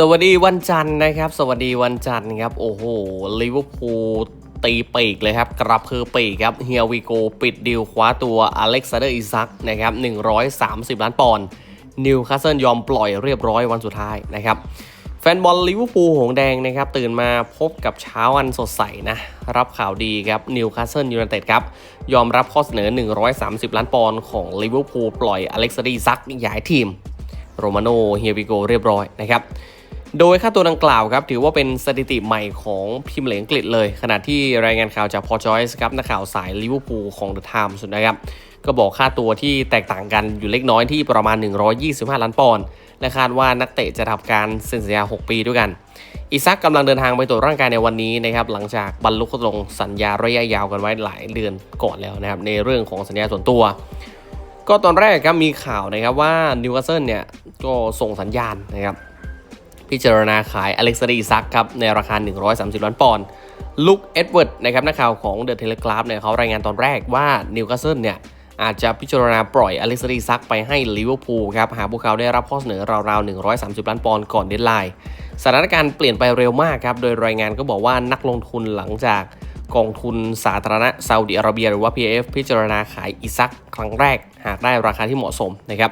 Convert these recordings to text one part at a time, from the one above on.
สวัสดีวันจันทร์นะครับ สวัสดีวันจันทร์ครับ โอ้โหลิเวอร์พูลตีปีกเลยครับ กระเพือปีกครับเฮียวิโกปิดดีลคว้าตัวอเล็กซานเดอร์อิซักนะครับ130 ล้านปอนด์นิวคาสเซิลยอมปล่อยเรียบร้อยวันสุดท้ายนะครับ แฟนบอลลิเวอร์พูลหงแดงนะครับ ตื่นมาพบกับเช้าวันสดใสนะ รับข่าวดีครับนิวคาสเซิลยูไนเต็ดครับ ยอมรับข้อเสนอ 130 ล้านปอนด์ของลิเวอร์พูลปล่อยอเล็กซานเดอร์อิซักย้ายทีมโรมาโนเฮียวิโกเรียบร้อยนะครับ โดยค่าตัวดังกล่าวครับถือว่าเป็นสถิติใหม่ของพิมพ์เหลงอังกฤษเลย ขณะที่รายงานข่าวจากพอจอยส์ครับนักข่าวสายลิเวอร์พูลของเดอะไทมส์นะครับก็บอกค่าตัวที่แตกต่างกันอยู่เล็กน้อยที่ประมาณ 125 ล้านปอนด์และคาดว่านักเตะจะทำการเซ็นสัญญา 6 ปีด้วยกันอิซักกำลังเดินทางไปตรวจร่างกายในวันนี้นะครับหลังจากบรรลุข้อตกลงสัญญาระยะยาวกันไว้หลายเดือนก่อนแล้วนะครับในเรื่องของสัญญาส่วนตัว ก็ตอนแรกครับมีข่าวนะครับว่านิวคาสเซิลเนี่ยก็ส่งสัญญาณนะครับ พิจารณาขายอเล็กซานเดอร์อิซักครับในราคา 130 ล้านปอนด์ลุคเอ็ดเวิร์ดนะครับนักข่าวของเดอะเทเลกราฟเนี่ยเขารายงานตอนแรกว่านิวคาสเซิลเนี่ยอาจจะพิจารณาปล่อยอเล็กซานเดอร์อิซักไปให้ลิเวอร์พูลครับหากพวกเขาได้รับข้อเสนอราวๆ 130 ล้านปอนด์ก่อนเดดไลน์สถานการณ์เปลี่ยนไปเร็วมากครับ โดยรายงานก็บอกว่านักลงทุนหลังจากกองทุนสาธารณะซาอุดิอาระเบียหรือว่า PAF พิจารณาขายอิซักครั้งแรก หากได้ราคาที่เหมาะสมนะครับ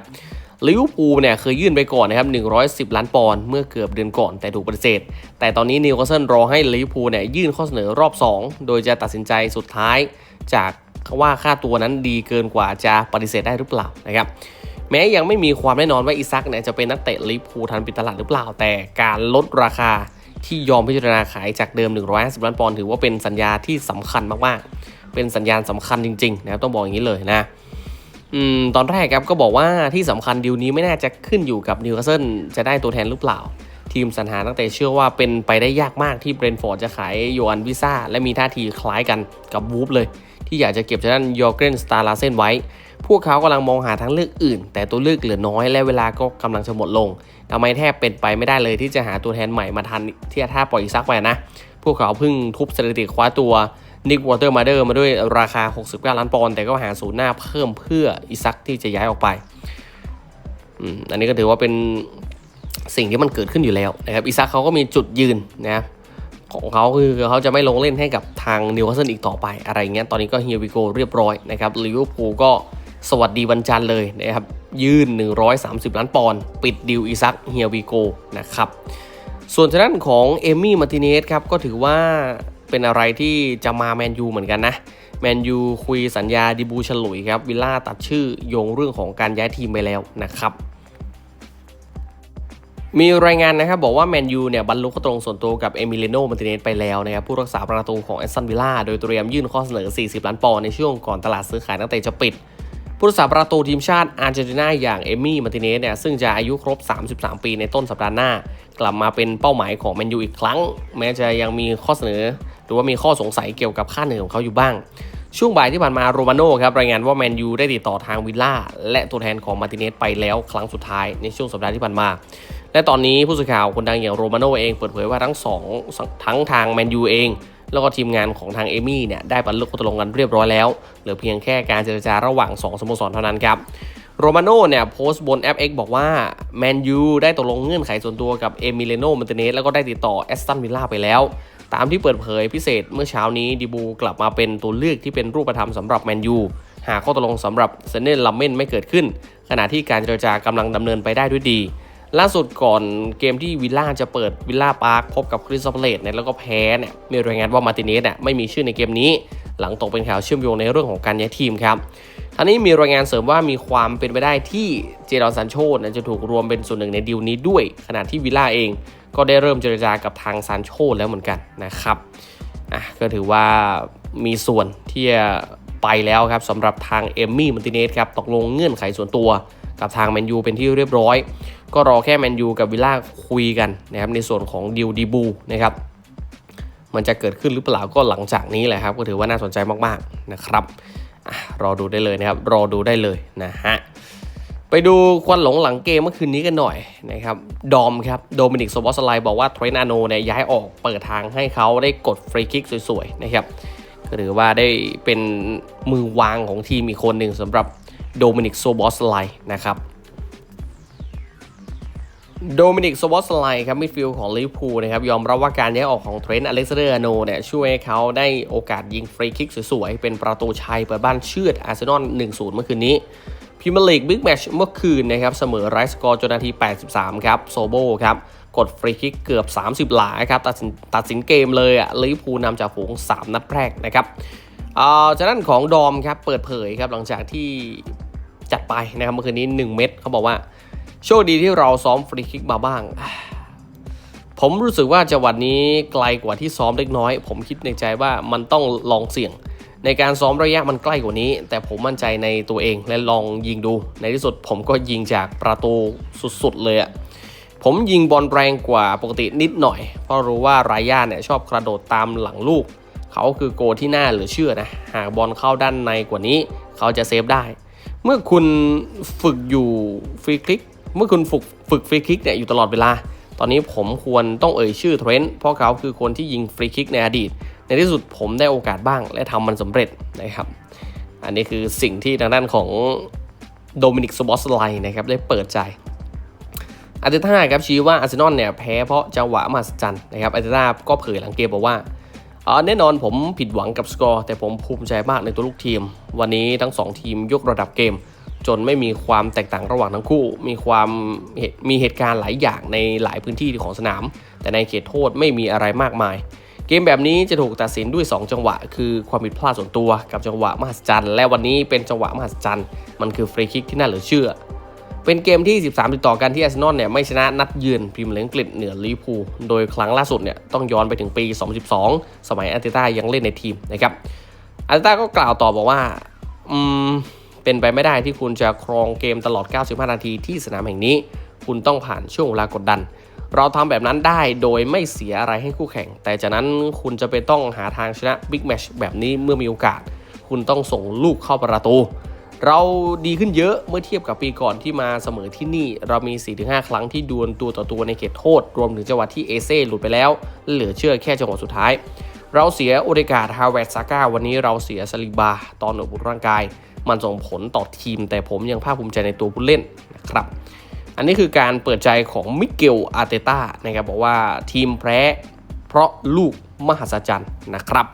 ลิเวอร์พูลเนี่ยเคยยื่นไปก่อนนะครับ 110 ล้านปอนด์เมื่อเกือบเดือนก่อนแต่ถูกปฏิเสธ แต่ตอนนี้นิวคาสเซิลรอให้ลิเวอร์พูลเนี่ยยื่นข้อเสนอรอบ 2 โดยจะตัดสินใจสุดท้าย จากว่าค่าตัวนั้นดีเกินกว่าจะปฏิเสธได้หรือเปล่านะครับแม้ยังไม่มีความแน่นอนว่าอิซักเนี่ยจะเป็นนักเตะลิเวอร์พูลทันปิดตลาดหรือเปล่า แต่การลดราคาที่ยอมพิจารณาขายจากเดิม 150 ล้านปอนด์ถือว่าเป็นสัญญาที่สำคัญมากๆ เป็นสัญญาณสำคัญจริงๆนะครับต้องบอกอย่างนี้เลยนะ อืมตอนแรกครับก็บอกว่าที่สำคัญดีลนี้ไม่น่าจะขึ้นอยู่กับนิวคาสเซิลจะได้ตัวแทนหรือเปล่า ทีมสรรหาตั้งแต่เชื่อว่าเป็นไปได้ยากมากที่เบรนฟอร์ดจะขายโยอันวิซ่าและมีท่าทีคล้ายกันกับวูฟเลย ที่อยากจะเก็บชนะยอร์เกนสตาร์ลาเซนไว้ พวกเขากำลังมองหาทางเลือกอื่น แต่ตัวเลือกเหลือน้อยและเวลาก็กำลังจะหมดลงทำไมแทบเป็นไปไม่ได้เลยที่จะหาตัวแทนใหม่มาทันที่ถ้าปล่อยซักไปนะ พวกเขาเพิ่งทุบสถิติคว้าตัว นิกวอเตอร์มาเดอร์มาด้วยราคา 69 ล้านปอนด์แต่ก็หาศูนย์หน้าเพิ่มเพื่ออิซักที่จะย้ายออกไปอันนี้ก็ถือว่าเป็นสิ่งที่มันเกิดขึ้นอยู่แล้วนะครับอิซักเขาก็มีจุดยืนนะของเขาคือเขาจะไม่ลงเล่นให้กับทางนิวคาสเซิลอีกต่อไปอะไรเงี้ยตอนนี้ก็เฮียวิโกเรียบร้อยนะครับลิเวอร์พูลก็สวัสดีวันจันทร์เลยนะครับยื่น 130 ล้านปอนด์ปิดดิวอิซักเฮียวิโกนะครับส่วนทางด้านของเอมี่มาร์ติเนสครับก็ถือว่า เป็นอะไรที่จะมาแมนยูเหมือนกันนะแมนยูคุยสัญญาดิบูฉลุยครับวิลล่าตัดชื่อโยงเรื่องของการย้ายทีมไปแล้วนะครับมีรายงานนะครับบอกว่าแมนยูเนี่ยบรรลุข้อตกลงส่วนตัวกับเอมิเลโนมาร์ติเนสไปแล้วนะครับผู้รักษาประตูของแอสตันวิลล่าโดยเตรียมยื่นข้อเสนอ 40 ล้านปอนด์ในช่วงก่อนตลาดซื้อขายนักเตะจะปิด ผู้รักษาประตูทีมชาติอาร์เจนตินาอย่างเอมี่มาร์ติเนสเนี่ยซึ่งจะอายุครบ 33 ปีในต้นสัปดาห์หน้า กลับมาเป็นเป้าหมายของแมนยูอีกครั้ง แม้จะยังมีข้อเสนอ หรือว่ามีข้อสงสัยเกี่ยวกับค่าเหนื่อยของเขาอยู่บ้าง ช่วงบ่ายที่ผ่านมาโรมาโน่ครับรายงานว่าแมนยูได้ติดต่อทางวิลล่าและตัวแทนของมาร์ติเนสไปแล้วครั้งสุดท้ายในช่วงสัปดาห์ที่ผ่านมา และตอนนี้ผู้สื่อข่าวคนดังอย่างโรมาโน่เองเปิดเผยว่าทั้งสองทั้งทางแมนยูเองแล้วก็ทีมงานของทางเอมี่เนี่ยได้บรรลุข้อตกลงกันเรียบร้อยแล้วเหลือเพียงแค่การเจรจาระหว่าง 2สโมสรเท่านั้นครับโรมาโน่เนี่ยโพสต์บนแอป X บอกว่าแมนยูได้ตกลงเงื่อนไขส่วนตัวกับเอมิเลโนมาร์ติเนสแล้วก็ได้ติดต่อแอสตันวิลล่าไปแล้ว ตามที่เปิดเผยพิเศษเมื่อเช้านี้ดิบูกลับมาเป็นตัวเลือกที่เป็นรูปธรรมสำหรับแมนยูหากข้อตกลงสำหรับเซเนลลัมเมนไม่เกิดขึ้น ขณะที่การเจรจากำลังดำเนินไปได้ด้วยดี ล่าสุดก่อนเกมที่วิลล่าจะเปิดวิลล่าพาร์คพบกับคริสตัลเลตเนี่ยแล้วก็แพ้เนี่ยมีรายงานว่ามาร์ติเนสเนี่ยไม่มีชื่อในเกมนี้ หลังตกเป็นข่าวเชื่อมโยงในเรื่องของการย้ายทีมครับท่านี้มีรายงานเสริมว่ามีความเป็นไปได้ที่เจดอนซันโชนจะถูกรวมเป็นส่วนหนึ่งในดีลนี้ด้วย ขณะที่วิลล่าเอง ก็ได้เริ่มเจรจากับทางซานโชแล้วเหมือนกันนะครับอะก็ถือว่ามีส่วนที่จะไปแล้วครับสำหรับทางเอมมี่มาร์ติเนสครับตกลงเงื่อนไขส่วนตัวกับทางแมนยูเป็นที่เรียบร้อย ก็รอแค่แมนยูกับวิลล่าคุยกันนะครับในส่วนของดิวดีบูนะครับมันจะเกิดขึ้นหรือเปล่าก็หลังจากนี้แหละครับ ก็ถือว่าน่าสนใจมากๆนะครับอรอดูได้เลยนะครับ รอดูได้เลยนะฮะ ดูควันหลงหลังเกมเมื่อคืนนี้กันหน่อยนะครับดอมครับโดมินิกโซบอสไลบอกว่าเทรนาโนเนี่ยย้ายออกเปิดทางให้เขาได้กดฟรีคิกสวยๆนะครับก็ถือว่าได้เป็นมือวางของทีมอีกคนหนึ่งสำหรับโดมินิกโซบอสไลนะครับโดมินิกสวอสไลครับมิดฟิลด์ของลิเวอร์พูลนะครับยอมรับว่าการย้ายออกของเทรนต์อเล็กซานเดอร์อาร์โนเนี่ยช่วยให้เขาได้โอกาสยิงฟรีคิกสวยๆ เป็นประตูชัยเปิดบ้านเชือดอาร์เซนอล1-0 เมื่อคืนนี้ พรีเมียร์ลีกบิ๊กแมชเมื่อคืนนะครับเสมอไรสกอร์จนนาที 83 ครับโซโบครับกดฟรีคิกเกือบ 30 หลาครับตัดสินตัดสินเกมเลยอะลิเวอร์พูลนำจากฝูง 3 นัดแรกนะครับอ่าจากนั้นของดอมครับเปิดเผยครับหลังจากที่จัดไปนะครับเมื่อคืนนี้ 1 เม็ดเขาบอกว่า โชคดีที่เราซ้อมฟรีคิกมาบ้าง ผมรู้สึกว่าจังหวัดนี้ไกลกว่าที่ซ้อมเล็กน้อย ผมคิดในใจว่ามันต้องลองเสี่ยง ในการซ้อมระยะมันใกล้กว่านี้ แต่ผมมั่นใจในตัวเองและลองยิงดู ในที่สุดผมก็ยิงจากประตูสุดๆเลยอะผมยิงบอลแรงกว่าปกตินิดหน่อย เพราะรู้ว่ารายาเนี่ยชอบกระโดดตามหลังลูก เขาคือโกที่หน่าหลือเชื่อนะ หากบอลเข้าด้านในกว่านี้ เขาจะเซฟได้ เมื่อคุณฝึกอยู่ฟรีคลิก เมื่อคุณฝึกฝึกฟรีคลิกเนี่ยอยู่ตลอดเวลา ตอนนี้ผมควรต้องเอ่ยชื่อเทรนต์เพราะเขาคือคนที่ยิงฟรีคิกในอดีต ในที่สุดผมได้โอกาสบ้าง และทำมันสำเร็จนะครับ อันนี้คือสิ่งที่ทางด้านของโดมินิกสบอสไลนะครับได้เปิดใจอาร์เตต้าครับชี้ว่าอาร์เซนอลเนี่ยแพ้เพราะจังหวะมหัศจรรย์นะครับอาร์เตต้าก็เผยหลังเกมบอกว่าอ่อแน่นอนผมผิดหวังกับสกอร์ แต่ผมภูมิใจมากในตัวลูกทีม วันนี้ทั้งสองทีมยกระดับเกม จนไม่มีความแตกต่างระหว่างทั้งคู่ มีความมีเหตุการณ์หลายอย่างในหลายพื้นที่ของสนาม แต่ในเขตโทษไม่มีอะไรมากมาย เกมแบบนี้จะถูกตัดสินด้วย 2 จังหวะ คือความผิดพลาดส่วนตัวกับจังหวะมหัศจรรย์ และวันนี้เป็นจังหวะมหัศจรรย์ มันคือฟรีคิกที่น่าเหลือเชื่อ เป็นเกมที่ 13 ติดต่อกันที่อาร์เซนอลเนี่ยไม่ชนะนัดเยือนพรีเมียร์ลีกอังกฤษเหนือลิเวอร์พูลโดยครั้งล่าสุดเนี่ยต้องย้อนไปถึงปี 2012 สมัยอาร์เตต้ายังเล่นในทีมนะครับอาร์เตต้าก็กล่าวต่อบอกว่าอืมเป็นไปไม่ได้ที่คุณจะครองเกมตลอด 95 นาทีที่สนามแห่งนี้ คุณต้องผ่านช่วงเวลากดดัน เราทำแบบนั้นได้โดยไม่เสียอะไรให้คู่แข่ง แต่จากนั้นคุณจะไปต้องหาทางชนะบิ๊กแมชแบบนี้เมื่อมีโอกาส คุณต้องส่งลูกเข้าประตู เราดีขึ้นเยอะเมื่อเทียบกับปีก่อนที่มาเสมอที่นี่ เรามี 4-5 ครั้งที่ดวลตัวต่อตัวในเขตโทษ รวมถึงจังหวะที่เอเซ่หลุดไปแล้ว เหลือเชื่อแค่จังหวะสุดท้าย เราเสียโอเดกาฮาวเวตซาก้าวันนี้เราเสียสลิบา ตอนหนบุร่างกาย มันส่งผลต่อทีม แต่ผมยังภาคภูมิใจในตัวผู้เล่นนะครับ อันนี้คือการเปิดใจของมิเกลอาร์เตต้านะครับบอกว่าทีมแพ้เพราะลูกมหัศจรรย์นะครับ